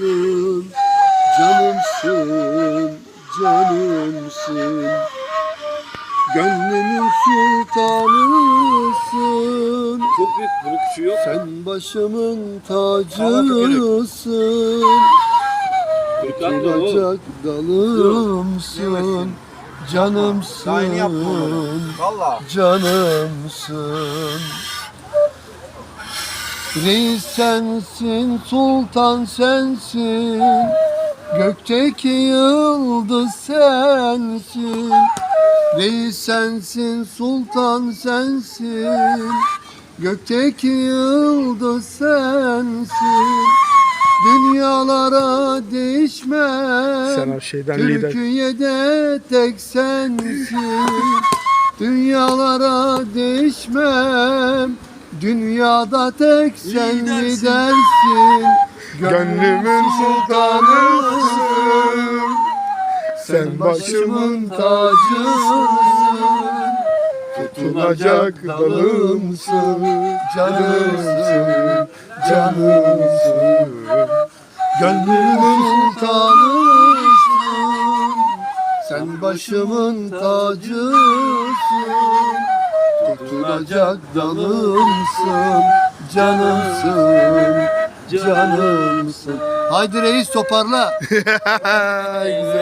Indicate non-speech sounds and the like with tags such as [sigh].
canımsın, canımsın, canımsın. Gönlümün sultanısın. Çok büyük. Bunun küçüğü yok. Sen başımın tacısın. Duracak dalımsın. Canımsın. Canımsın. Reis sensin, sultan sensin. Gökteki yıldız sensin. Reis sensin, sultan sensin. Gökteki yıldız sensin. Dünyalara değişmem. Sen her şeyden lider. Türkiye'de tek sensin. Dünyalara değişmem. Dünyada tek sen lidersin. Gönlümün sultanısın. Sen başımın tacısın. Tutunacak dalımsın. Canımsın, canımsın. Gönlümün sultanısın. Sen başımın tacısın. Tutunacak dalımsın. Canımsın, canımsın. Haydi reis toparla. [laughs] Güzel.